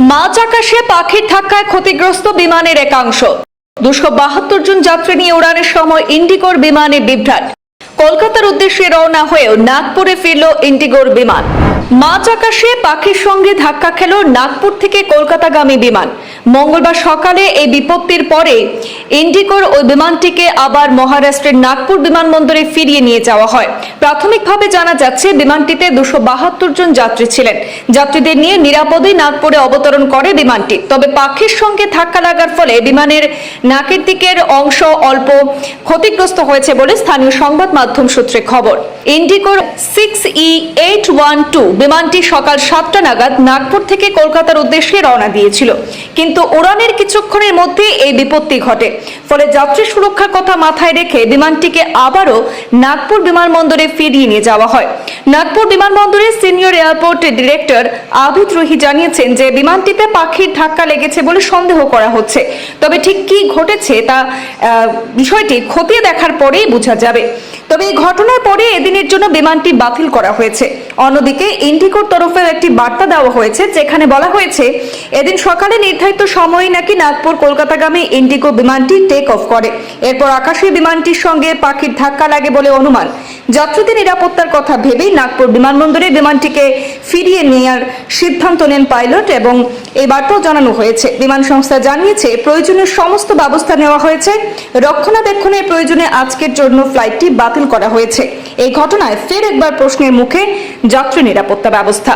মাঝ আকাশে, পাখির ধাক্কায় ক্ষতিগ্রস্ত বিমানের একাংশ। দুশো বাহাত্তর জন যাত্রী নিয়ে উড়ানের সময় ইন্ডিগোর বিমানে বিভ্রাট। কলকাতার উদ্দেশ্যে রওনা হয়েও নাগপুরে ফিরল ইন্ডিগোর বিমান। মাঝ আকাশে পাখির সঙ্গে ধাক্কা খেল নাগপুর থেকে কলকাতাগামী বিমান। মঙ্গলবার সকালে এই বিপত্তির পরে ইন্ডিকোর ওই বিমানটিকে আবার মহারাষ্ট্রের নাগপুর বিমানবন্দরে ফিরিয়ে নিয়ে যাওয়া হয়। প্রাথমিকভাবে জানা যাচ্ছে, বিমানটিতে দুশো বাহাত্তর জন যাত্রী ছিলেন। যাত্রীদের নিয়ে নিরাপদে নাগপুরে অবতরণ করে বিমানটি। তবে পাখির সঙ্গে ধাক্কা লাগার ফলে বিমানের নাকের দিকের অংশ অল্প ক্ষতিগ্রস্ত হয়েছে বলে স্থানীয় সংবাদ মাধ্যম সূত্রে খবর। ইন্ডিকোর six E eight one two বিমানটি সকাল সাতটা নাগাদ নাগপুর থেকে কলকাতার উদ্দেশ্যে রওনা দিয়েছিল। কিন্তু উড়ানের কিছুক্ষণের মধ্যে এই বিপত্তি ঘটে। ফলে যাত্রী সুরক্ষার কথা মাথায় রেখে বিমানটিকে আবারও নাগপুর বিমানবন্দরে ফিরিয়ে নিয়ে যাওয়া হয়। নাগপুর বিমানবন্দরের senior airport director Abid Ruhi জানিয়েছেন যে বিমানটিতে পাখির ধাক্কা লেগেছে বলে সন্দেহ করা হচ্ছে। তবে ঠিক কি ঘটেছে তা বিষয়টি খতিয়ে দেখার পরেই বোঝা যাবে। তবে এই ঘটনার পরে এদিনের জন্য বিমানটি বাতিল করা হয়েছে। অন্যদিকে ইন্ডিকোর তরফেও একটি বার্তা দেওয়া হয়েছে, যেখানে বলা হয়েছে, এদিন সকালে নির্ধারিত সময়ে নাকি নাগপুর কলকাতাগামী ইন্ডিকো বিমানটি টেক অফ করে। এরপর আকাশে বিমানটির সঙ্গে পাখির ধাক্কা লাগে বলে অনুমান। যাত্রীদের নিরাপত্তার কথা ভেবেই নাগপুর বিমানবন্দরে বিমানটিকে ফিরিয়ে নেওয়ার সিদ্ধান্ত নেন পাইলট এবং এই বার্তাও জানানো হয়েছে। বিমান সংস্থা জানিয়েছে, প্রয়োজনীয় সমস্ত ব্যবস্থা নেওয়া হয়েছে। রক্ষণাবেক্ষণের প্রয়োজনে আজকের জন্য ফ্লাইটটি বাতিল করা হয়েছে। এই ঘটনায় ফের একবার প্রশ্নের মুখে যাত্রী নিরাপত্তা ব্যবস্থা।